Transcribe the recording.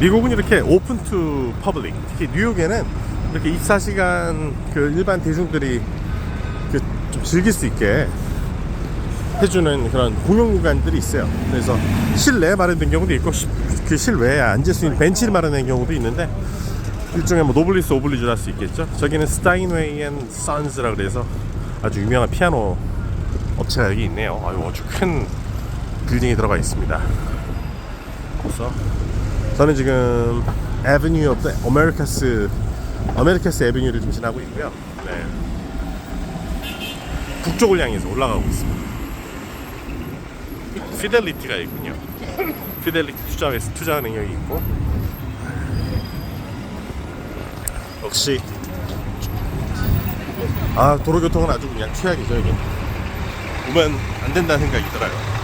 미국은 이렇게 오픈 투 퍼블릭 특히 뉴욕에는 이렇게 24시간 그 일반 대중들이 그 좀 즐길 수 있게 해주는 그런 공용 공간들이 있어요. 그래서 실내에 마련된 경우도 있고 시- 그 실외에 앉을 수 있는 벤치를 마련된 경우도 있는데 일종의 뭐 노블리스 오블리주를 할수 있겠죠. 저기는 스타인웨이 앤 선즈라 그래서 아주 유명한 피아노 업체가 여기 있네요. 아유 아주 큰 빌딩이 들어가 있습니다. 그래서 저는 지금 에비뉴 오브 아메리카스 아메리카스 에비뉴를 좀 지나고 있고요. 네. 북쪽을 향해서 올라가고 있습니다. 피델리티가 있군요. 피델리티 투자에서 투자 능력이 있고 역시 아 도로교통은 아주 그냥 최악이죠 여기 보면 안 된다는 생각이 들어요.